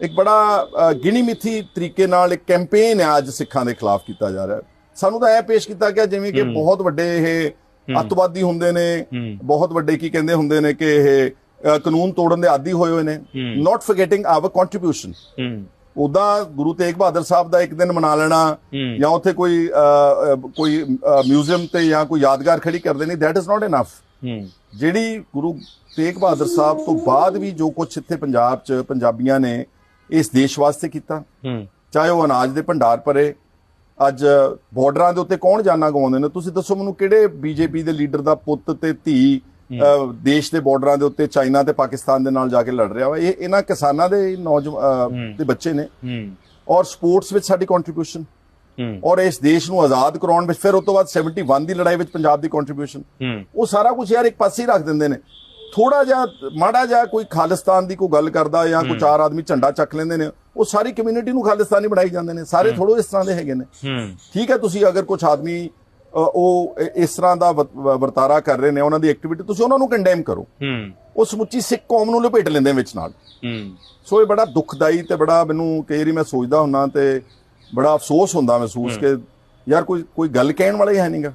ਇੱਕ ਬੜਾ ਗਿਣੀ ਮਿੱਥੀ ਤਰੀਕੇ ਨਾਲ ਇੱਕ ਕੈਂਪੇਨ ਹੈ ਅੱਜ ਸਿੱਖਾਂ ਦੇ ਖਿਲਾਫ ਕੀਤਾ ਜਾ ਰਿਹਾ। ਸਾਨੂੰ ਤਾਂ ਇਹ ਪੇਸ਼ ਕੀਤਾ ਗਿਆ ਜਿਵੇਂ ਕਿ ਬਹੁਤ ਵੱਡੇ ਇਹ ਅੱਤਵਾਦੀ ਹੁੰਦੇ ਨੇ ਬਹੁਤ ਵੱਡੇ ਕੀ ਕਹਿੰਦੇ ਹੁੰਦੇ ਨੇ ਕਿ ਇਹ ਕਾਨੂੰਨ ਤੋੜਨ ਦੇ ਆਦੀ ਹੋਏ ਹੋਏ ਨੇ। ਨਾਟ ਫੋਰਗੇਟਿੰਗ ਆਵਰ ਕੰਟਰੀਬਿਊਸ਼ਨ ਉਦਾਂ ਗੁਰੂ ਤੇਗ ਬਹਾਦਰ ਸਾਹਿਬ ਦਾ ਇੱਕ ਦਿਨ ਮਨਾ ਲੈਣਾ। ਜਾਂ ਉੱਥੇ ਕੋਈ ਕੋਈ ਮਿਊਜ਼ੀਅਮ ਤੇ ਜਾਂ ਕੋਈ ਯਾਦਗਾਰ ਖੜੀ ਕਰਦੇ ਨਹੀਂ ਦੈਟ ਇਜ਼ ਨਾਟ ਇਨਫ ਜਿਹੜੀ ਗੁਰੂ ਤੇਗ ਬਹਾਦਰ ਸਾਹਿਬ ਤੋਂ ਬਾਅਦ ਵੀ ਜੋ ਕੁਝ ਇੱਥੇ ਪੰਜਾਬ 'ਚ ਪੰਜਾਬੀਆਂ ਨੇ ਇਸ ਦੇਸ਼ ਵਾਸਤੇ ਕੀਤਾ। ਹੂੰ। ਚਾਹੇ ਉਹ ਅਨਾਜ ਦੇ ਭੰਡਾਰ ਭਰੇ। ਅੱਜ ਬਾਰਡਰਾਂ ਦੇ ਉੱਤੇ ਕੌਣ ਜਾਨਾਂ ਗਵਾਉਂਦੇ ਨੇ? ਤੁਸੀਂ ਦੱਸੋ ਮੈਨੂੰ ਕਿਹੜੇ ਬੀਜੇਪੀ ਦੇ ਲੀਡਰ ਦਾ ਪੁੱਤ ਤੇ ਧੀ ਦੇਸ਼ ਦੇ ਬਾਰਡਰਾਂ ਦੇ ਉੱਤੇ ਚਾਈਨਾ ਤੇ ਪਾਕਿਸਤਾਨ ਦੇ ਨਾਲ ਜਾ ਕੇ ਲੜ ਰਿਹਾ ਵਾ? ਇਹ ਇਹਨਾਂ ਕਿਸਾਨਾਂ ਦੇ ਨੌਜਵਾਨ ਦੇ ਬੱਚੇ ਨੇ। ਹੂੰ। ਔਰ ਸਪੋਰਟਸ ਵਿੱਚ ਸਾਡੀ ਕੰਟਰੀਬਿਊਸ਼ਨ ਹੂੰ। ਔਰ ਇਸ ਦੇਸ਼ ਨੂੰ ਆਜ਼ਾਦ ਕਰਾਉਣ ਵਿੱਚ ਫਿਰ ਉਸ ਤੋਂ ਬਾਅਦ 71 ਦੀ ਲੜਾਈ ਵਿੱਚ ਪੰਜਾਬ ਦੀ ਕੰਟਰੀਬਿਊਸ਼ਨ ਹੂੰ। ਉਹ ਸਾਰਾ ਕੁਝ ਯਾਰ ਇੱਕ ਪਾਸੇ ਹੀ ਰੱਖ ਦਿੰਦੇ ਨੇ। ਥੋੜਾ ਜਿਹਾ ਮਾੜਾ ਜਿਹਾ ਕੋਈ ਖਾਲਿਸਤਾਨ ਦੀ ਕੋਈ ਗੱਲ ਕਰਦਾ ਜਾਂ ਕੋਈ ਚਾਰ ਆਦਮੀ ਝੰਡਾ ਚੱਕ ਲੈਂਦੇ ਨੇ ਉਹ ਸਾਰੀ ਕਮਿਊਨਿਟੀ ਨੂੰ ਖਾਲਿਸਤਾਨੀ ਬਣਾਈ ਜਾਂਦੇ ਨੇ। ਸਾਰੇ ਥੋੜੋ ਇਸ ਤਰ੍ਹਾਂ ਦੇ ਹੈਗੇ ਨੇ। ਠੀਕ ਹੈ ਤੁਸੀਂ ਅਗਰ ਕੁਝ ਆਦਮੀ ਉਹ ਇਸ ਤਰ੍ਹਾਂ ਦਾ ਵਰਤਾਰਾ ਕਰ ਰਹੇ ਨੇ ਉਹਨਾਂ ਦੀ ਐਕਟੀਵਿਟੀ ਤੁਸੀਂ ਉਹਨਾਂ ਨੂੰ ਕੰਡੈਮ ਕਰੋ। ਉਹ ਸਮੁੱਚੀ ਸਿੱਖ ਕੌਮ ਨੂੰ ਲਪੇਟ ਲੈਂਦੇ ਵਿੱਚ ਨਾਲ। ਸੋ ਇਹ ਬੜਾ ਦੁਖਦਾਈ ਤੇ ਬੜਾ ਮੈਨੂੰ ਕਈ ਵਾਰੀ ਮੈਂ ਸੋਚਦਾ ਹੁੰਨਾ ਤੇ ਬੜਾ ਅਫਸੋਸ ਹੁੰਦਾ ਮਹਿਸੂਸ ਕਿ ਯਾਰ ਕੋਈ ਕੋਈ ਗੱਲ ਕਹਿਣ ਵਾਲਾ ਹੀ ਹੈ ਨਹੀਂਗਾ